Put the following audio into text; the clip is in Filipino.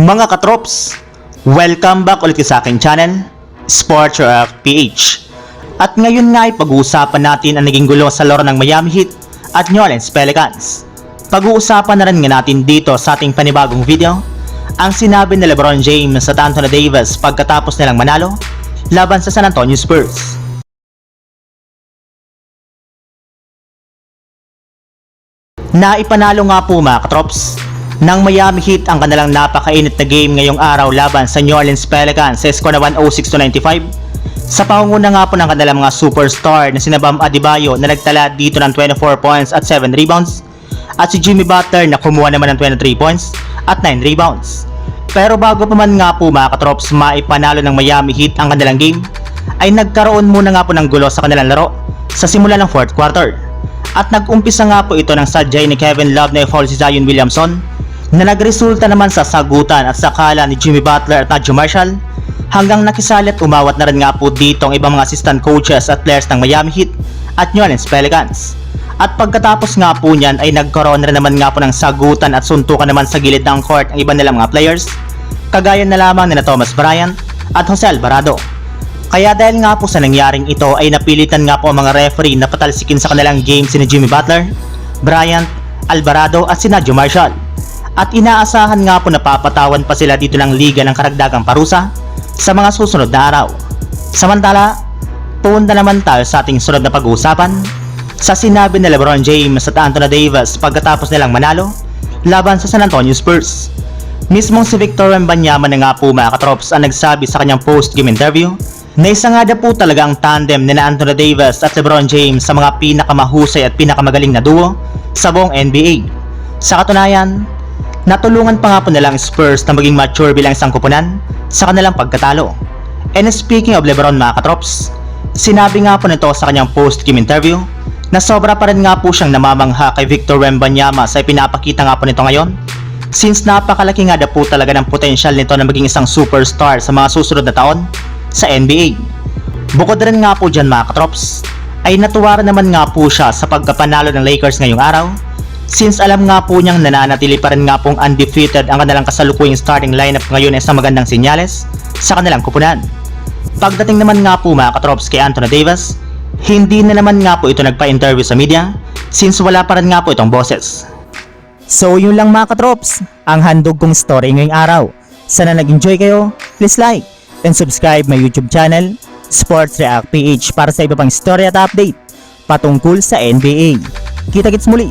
Mga katrops, welcome back ulit sa aking channel, Sports React PH. At ngayon nga ay pag-uusapan natin ang naging gulo sa laro ng Miami Heat at New Orleans Pelicans. Pag-uusapan na rin nga natin dito sa ating panibagong video, ang sinabi ni Lebron James sa Anthony Davis pagkatapos nilang manalo laban sa San Antonio Spurs. Naipanalo nga po mga katrops ng Miami Heat ang kanilang napakainit na game ngayong araw laban sa New Orleans Pelicans sa score na 106 to 95 sa pangunguna nga po ng kanilang mga superstar na sina Bam Adebayo na nagtala dito ng 24 points at 7 rebounds at si Jimmy Butler na kumuha naman ng 23 points at 9 rebounds. Pero bago pa man nga po mga katrops maipanalo ng Miami Heat ang kanilang game ay nagkaroon muna nga po ng gulo sa kanilang laro sa simula ng 4th quarter. At nag-umpisa nga po ito ng sadyay ni Kevin Love na i-foul si Zion Williamson na nagresulta naman sa sagutan at sakala ni Jimmy Butler at Najo Marshall hanggang nakisali at umawat na rin nga po dito ang ibang mga assistant coaches at players ng Miami Heat at New Orleans Pelicans. At pagkatapos nga po niyan ay nagkaroon na naman nga po ng sagutan at suntukan naman sa gilid ng court ang iba nilang mga players kagaya na lamang ni Thomas Bryant at Jose Alvarado. Kaya dahil nga po sa nangyaring ito ay napilitan nga po ang mga referee na patalsikin sa kanilang game si Jimmy Butler, Bryant, Alvarado at si Nadio Marshall. At inaasahan nga po na papatawan pa sila dito ng liga ng karagdagang parusa sa mga susunod na araw. Samantala, punta naman tayo sa ating sunod na pag-uusapan sa sinabi ni Lebron James at Anthony Davis pagkatapos nilang manalo laban sa San Antonio Spurs. Mismong si Victor Wembanyama na nga po mga katrops ang nagsabi sa kanyang post-game interview na isa nga daw po talaga ang tandem ni na Anthony Davis at Lebron James sa mga pinakamahusay at pinakamagaling na duo sa buong NBA. Sa katunayan, natulungan pa nga po nilang Spurs na maging mature bilang isang kupunan sa kanilang pagkatalo. And speaking of Lebron mga katrops, sinabi nga po nito sa kanyang post-game interview na sobra pa rin nga po siyang namamangha kay Victor Wembanyama sa ipinapakita nga po nito ngayon since napakalaki nga po talaga ng potensyal nito na maging isang superstar sa mga susunod na taon sa NBA. Bukod rin nga po dyan mga katrops, ay natuwa naman nga po siya sa pagkapanalo ng Lakers ngayong araw since alam nga po niyang nananatili pa rin nga pong undefeated ang kanilang kasalukuyang starting lineup ngayon ay sa magandang sinyales sa kanilang kupunan. Pagdating naman nga po mga katrops kay Anthony Davis, hindi na naman nga po ito nagpa-interview sa media since wala pa rin nga po itong boses. So yun lang mga katrops, ang handog kong story ngayong araw. Sana nag-enjoy kayo, please like and subscribe my YouTube channel, Sports React PH para sa iba pang story at update patungkol sa NBA. Kita-kits muli